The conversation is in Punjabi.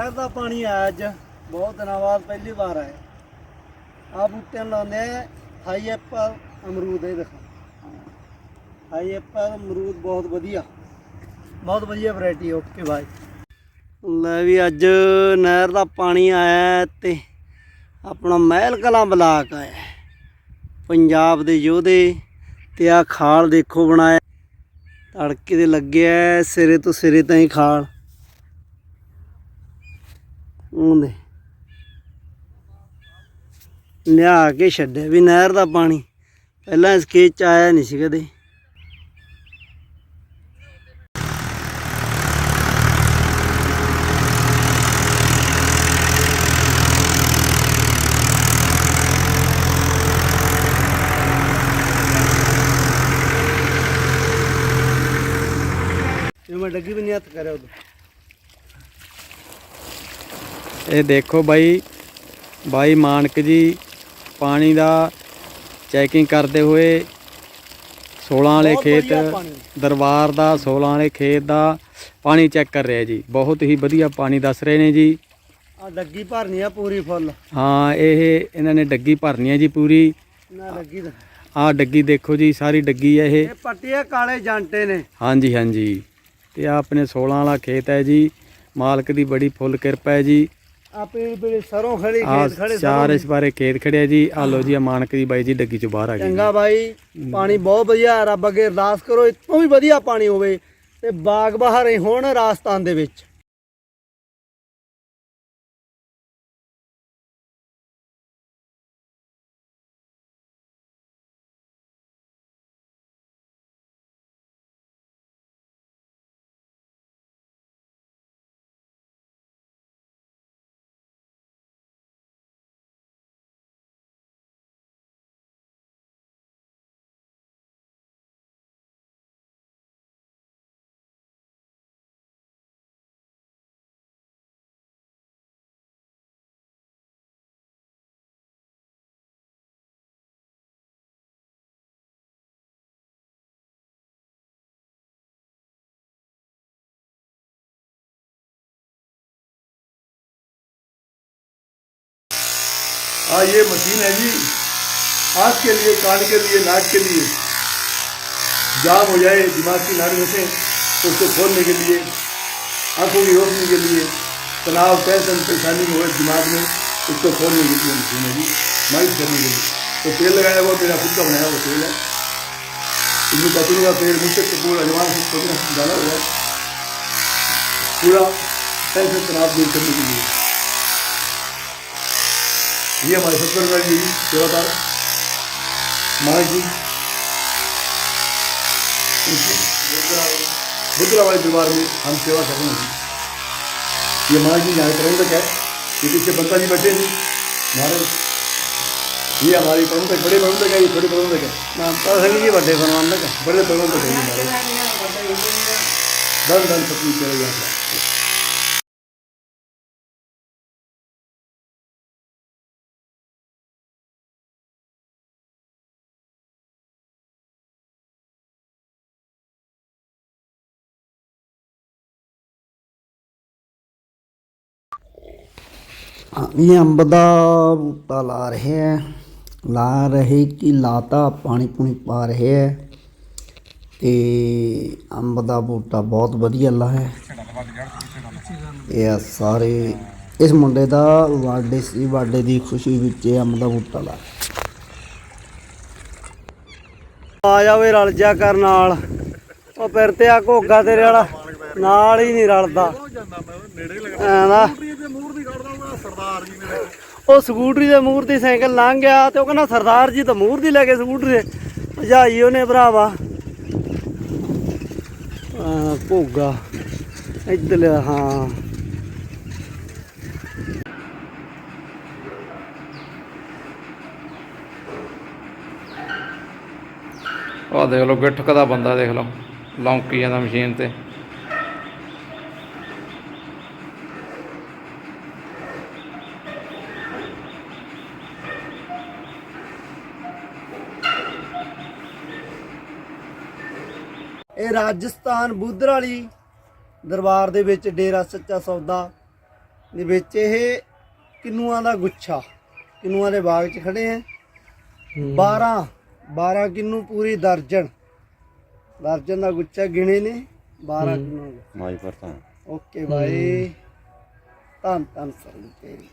ਨਹਿਰ ਦਾ ਪਾਣੀ ਆਇਆ ਅੱਜ, ਬਹੁਤ ਦਿਨਾਂ ਬਾਅਦ ਪਹਿਲੀ ਵਾਰ ਆਇਆ। ਆ ਬੂਟਿਆਂ ਨੂੰ ਲਾਉਂਦੇ ਆ, ਹਾਈ ਐਪਲ ਅਮਰੂਦ ਇਹ ਦੇਖੋ। ਹਾਈ ਐਪਲ ਅਮਰੂਦ ਬਹੁਤ ਵਧੀਆ। ਬਹੁਤ ਵਧੀਆ ਵੈਰਾਈਟੀ ਓਕੇ ਬਾਈ ਲੈ ਵੀ ਅੱਜ ਨਹਿਰ ਦਾ ਪਾਣੀ ਆਇਆ ਹੈ ਤੇ ਆਪਣਾ ਮਹਿਲ ਕਲਾਂ ਬਲਾਕ ਆਇਆ। ਪੰਜਾਬ ਦੇ ਯੋਧੇ ਤੇ ਆ ਖਾਲ ਦੇਖੋ ਬਣਾਇਆ। ਤੜਕੇ ਦੇ ਲੱਗਿਆ, ਸਿਰੇ ਤੋਂ ਸਿਰੇ ਤਾਈਂ ਖਾਲ। ਉਹਦੇ। ਲਿਆ ਕੇ ਛੱਡਿਆ ਵੀ ਨਹਿਰ ਦਾ ਪਾਣੀ। ਪਹਿਲਾਂ ਇਸ ਖੇਤ ਚ ਆਇਆ ਨਹੀਂ ਸੀ ਕਦੇ। ਮੈਂ ਡੱਗੀ ਵੀ ਨਹੀਂ ਹੱਥ ਕਰਿਆ ਉਦੋਂ। ਇਹ ਦੇਖੋ ਬਾਈ ਬਾਈ ਮਾਨਕ ਜੀ ਪਾਣੀ ਦਾ ਚੈਕਿੰਗ ਕਰਦੇ ਹੋਏ 16 ਵਾਲੇ ਖੇਤ। ਦਰਬਾਰ ਦਾ 16 ਵਾਲੇ ਖੇਤ ਦਾ ਪਾਣੀ ਚੈੱਕ ਕਰ ਰਿਹਾ ਜੀ। ਬਹੁਤ ਹੀ ਵਧੀਆ ਪਾਣੀ ਦੱਸ ਰਹੇ ਨੇ ਜੀ। ਆ ਡੱਗੀ ਭਰਨੀ ਆ ਪੂਰੀ ਫੁੱਲ। ਹਾਂ ਇਹ ਇਹਨਾਂ ਨੇ ਡੱਗੀ ਭਰਨੀ ਹੈ ਜੀ ਪੂਰੀ। ਨਾ ਡੱਗੀ ਆਹ ਡੱਗੀ ਦੇਖੋ ਜੀ ਸਾਰੀ ਡੱਗੀ ਹੈ ਇਹ। ਇਹ ਪੱਟੀਆਂ ਕਾਲੇ ਜਾਂਟੇ ਨੇ। ਹਾਂਜੀ ਹਾਂਜੀ। ਤੇ ਆ ਆਪਣੇ 16 ਵਾਲਾ ਖੇਤ ਹੈ ਜੀ। ਮਾਲਕ ਦੀ ਬੜੀ ਫੁੱਲ ਕਿਰਪਾ ਹੈ ਜੀ। ਆ ਪੀਲੀ ਪੀਲੀ ਸਰੋਂ ਖੜੀ ਆ ਖੇਤ ਖੜੇ ਚਾਰ ਇਸ ਬਾਰੇ ਖੇਤ ਖੜਿਆ ਜੀ। ਆ ਲੋ ਜੀ ਆ ਮਾਨਕ ਦੀ ਬਾਈ ਜੀ ਡੱਗੀ ਚੋਂ ਬਾਹਰ ਆ ਗਈ। ਚੰਗਾ ਬਾਈ ਪਾਣੀ ਬਹੁਤ ਵਧੀਆ ਰੱਬ ਅੱਗੇ ਅਰਦਾਸ ਕਰੋ ਇਤੋਂ ਵੀ ਵਧੀਆ ਪਾਣੀ ਹੋਵੇ ਤੇ ਬਾਗ ਬਹਾਰੇ ਹੋਣ ਰਾਜਸਥਾਨ ਦੇ ਵਿੱਚ। हाँ ये मशीन है जी। आँख के लिए, कान के लिए, नाक के लिए। जाम हो जाए, दिमाग की नाड़ी में से तो उसको खोलने के लिए, आँखों की रोशनी के लिए, तनाव, टेंशन, परेशानी हो, दिमाग में, उसको खोलने के लिए मशीन है जी। मालिश करने के लिए। तो तेल लगाया हुआ, मेरा खुद का बनाया हुआ तेल है। इसमें कतरू का तेल, मुझसे तो पूरा जवान से डाला हुआ है। पूरा टेंशन, तनाव दूर करने के लिए। ये हमारे सत्तर जी सेवादार महाराज जी बुद्धला वाले परिवार में हम सेवा कर रहे हैं ये महाराज जी यहाँ प्रबंधक है ये पीछे बंता जी बैठे जी महाराज ये हमारे प्रबंधक बड़े प्रबंधक है ये छोटे प्रबंधक है पता सर ये बड़े प्रबंधक है बड़े प्रबंधक है धन धन पत्नी चले जाता है ਅੰਬ ਦਾ ਬੂਟਾ ਲਾ ਰਹੇ ਹੈ ਲਾ ਰਹੇ ਕਿ? ਲਾਤਾ ਪਾਣੀ ਪੂਣੀ ਪਾ ਰਹੇ ਹੈ ਤੇ ਅੰਬ ਦਾ ਬੂਟਾ ਬਹੁਤ ਵਧੀਆ ਲਾ ਹੈ ਇਹ ਸਾਰੇ ਇਸ ਮੁੰਡੇ ਦਾ ਬਰਥਡੇ ਸੀ ਬਰਥਡੇ ਦੀ ਖੁਸ਼ੀ ਵਿੱਚ ਇਹ ਅੰਬ ਦਾ ਬੂਟਾ ਲਾ ਆ ਜਾਵੇ ਰਲ ਜਾ ਕਰ ਨਾਲ। ਉਹ ਫਿਰ ਤੇ ਆ ਘੋਗਾ ਤੇਰੇ ਵਾਲਾ। ਨਾਲ ਹੀ ਨਹੀਂ ਰਲਦਾ। ਐਂ ਦਾ ਉਹ ਸਕੂਟਰੀ ਦੇ ਮੂਹਰ ਦੀ ਸਾਈਕਲ ਲੰਘ ਗਿਆ ਤੇ ਉਹ ਕਹਿੰਦਾ ਸਰਦਾਰ ਜੀ ਤਾਂ ਮੂਹਰ ਦੀ ਲੈ ਕੇ ਸਕੂਟਰੀ ਦੇ ਭਜਾਈ ਉਹਨੇ ਭਰਾਵਾ। ਆ ਭੋਗਾ। ਇੱਧਰ ਹਾਂ। ਆਹ ਦੇਖ ਲਓ ਗਿੱਠਕ ਦਾ ਬੰਦਾ ਦੇਖ ਲਓ ਲੌਂਕੀ ਜਾਂਦਾ ਮਸ਼ੀਨ ਤੇ। ਇਹ ਰਾਜਸਥਾਨ ਬੁੱਧਰ ਵਾਲੀ ਦਰਬਾਰ ਦੇ ਵਿੱਚ ਡੇਰਾ ਸੱਚਾ ਸੌਦਾ ਦੇ ਵਿੱਚ ਇਹ ਕਿੰਨੂਆਂ ਦਾ ਗੁੱਛਾ ਕਿੰਨੂਆਂ ਦੇ ਬਾਗ 'ਚ ਖੜੇ ਆ। 12 12 ਕਿੰਨੂ ਪੂਰੀ ਦਰਜਨ। ਦਰਜਨ ਦਾ ਗੁੱਛਾ ਗਿਣੇ ਨੇ 12 ਕਿੰਨੂ ਮਾਈ ਪਰਤਾ ਓਕੇ ਬਾਈ। ਧੰਨ ਧੰਨ ਸਰ ਤੇਰੀ।